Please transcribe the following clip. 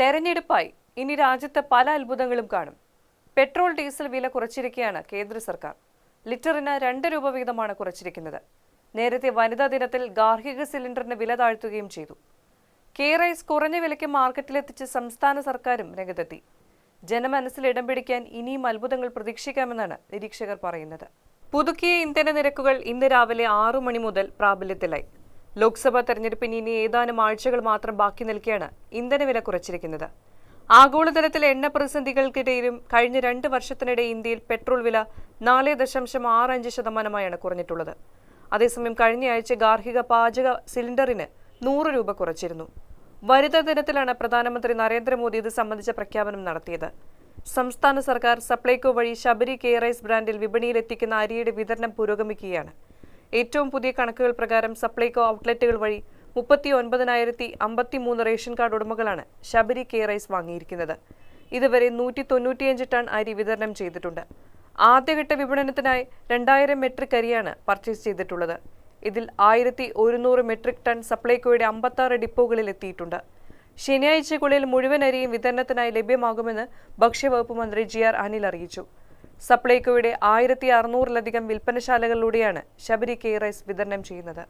തെരഞ്ഞെടുപ്പായി. ഇനി രാജ്യത്ത് പല അത്ഭുതങ്ങളും കാണും. പെട്രോൾ ഡീസൽ വില കുറച്ചിരിക്കുകയാണ് കേന്ദ്ര സർക്കാർ. ലിറ്ററിന് രണ്ട് രൂപ വീതമാണ് കുറച്ചിരിക്കുന്നത്. നേരത്തെ വനിതാ ദിനത്തിൽ ഗാർഹിക സിലിണ്ടറിന് വില താഴ്ത്തുകയും ചെയ്തു. കെ റൈസ് കുറഞ്ഞ വിലയ്ക്ക് മാർക്കറ്റിലെത്തിച്ച് സംസ്ഥാന സർക്കാരും രംഗത്തെത്തി. ജനമനസ്സിൽ ഇടം പിടിക്കാൻ ഇനിയും അത്ഭുതങ്ങൾ പ്രതീക്ഷിക്കാമെന്നാണ് നിരീക്ഷകർ പറയുന്നത്. പുതുക്കിയ ഇന്ധന നിരക്കുകൾ ഇന്ന് രാവിലെ ആറു മണി മുതൽ പ്രാബല്യത്തിലായി. ലോക്സഭാ തെരഞ്ഞെടുപ്പിന് ഇനി ഏതാനും ആഴ്ചകൾ മാത്രം ബാക്കി നിൽക്കെയാണ് ഇന്ധനവില കുറച്ചിരിക്കുന്നത്. ആഗോളതലത്തിലെ എണ്ണ പ്രതിസന്ധികൾക്കിടയിലും കഴിഞ്ഞ രണ്ട് വർഷത്തിനിടെ ഇന്ത്യയിൽ പെട്രോൾ വില നാല് ദശാംശം ആറ് അഞ്ച് ശതമാനമായാണ് കുറഞ്ഞിട്ടുള്ളത്. അതേസമയം കഴിഞ്ഞയാഴ്ച ഗാർഹിക പാചക സിലിണ്ടറിന് നൂറ് രൂപ കുറച്ചിരുന്നു. വനിതാ ദിനത്തിലാണ് പ്രധാനമന്ത്രി നരേന്ദ്രമോദി ഇത് സംബന്ധിച്ച പ്രഖ്യാപനം നടത്തിയത്. സംസ്ഥാന സർക്കാർ സപ്ലൈകോ വഴി ശബരി കെ റൈസ് ബ്രാൻഡിൽ വിപണിയിലെത്തിക്കുന്ന അരിയുടെ വിതരണം പുരോഗമിക്കുകയാണ്. ഏറ്റവും പുതിയ കണക്കുകൾ പ്രകാരം സപ്ലൈകോ ഔട്ട്ലെറ്റുകൾ വഴി മുപ്പത്തി ഒൻപതിനായിരത്തി അമ്പത്തി മൂന്ന് റേഷൻ കാർഡ് ഉടമകളാണ് ശബരി കെ റൈസ് വാങ്ങിയിരിക്കുന്നത്. ഇതുവരെ നൂറ്റി തൊണ്ണൂറ്റിയഞ്ച് ടൺ അരി വിതരണം ചെയ്തിട്ടുണ്ട്. ആദ്യഘട്ട വിപണനത്തിനായി രണ്ടായിരം മെട്രിക് അരിയാണ് പർച്ചേസ് ചെയ്തിട്ടുള്ളത്. ഇതിൽ ആയിരത്തി ഒരുന്നൂറ് മെട്രിക് ടൺ സപ്ലൈകോയുടെ അമ്പത്താറ് ഡിപ്പോകളിൽ എത്തിയിട്ടുണ്ട്. ശനിയാഴ്ചക്കുള്ളിൽ മുഴുവൻ അരിയും വിതരണത്തിനായി ലഭ്യമാകുമെന്ന് ഭക്ഷ്യവകുപ്പ് മന്ത്രി ജി ആർ അനിൽ അറിയിച്ചു. സപ്ലൈകോയുടെ ആയിരത്തി അറുന്നൂറിലധികം വിൽപ്പനശാലകളിലൂടെയാണ് ശബരി കെ റൈസ് വിതരണം ചെയ്യുന്നത്.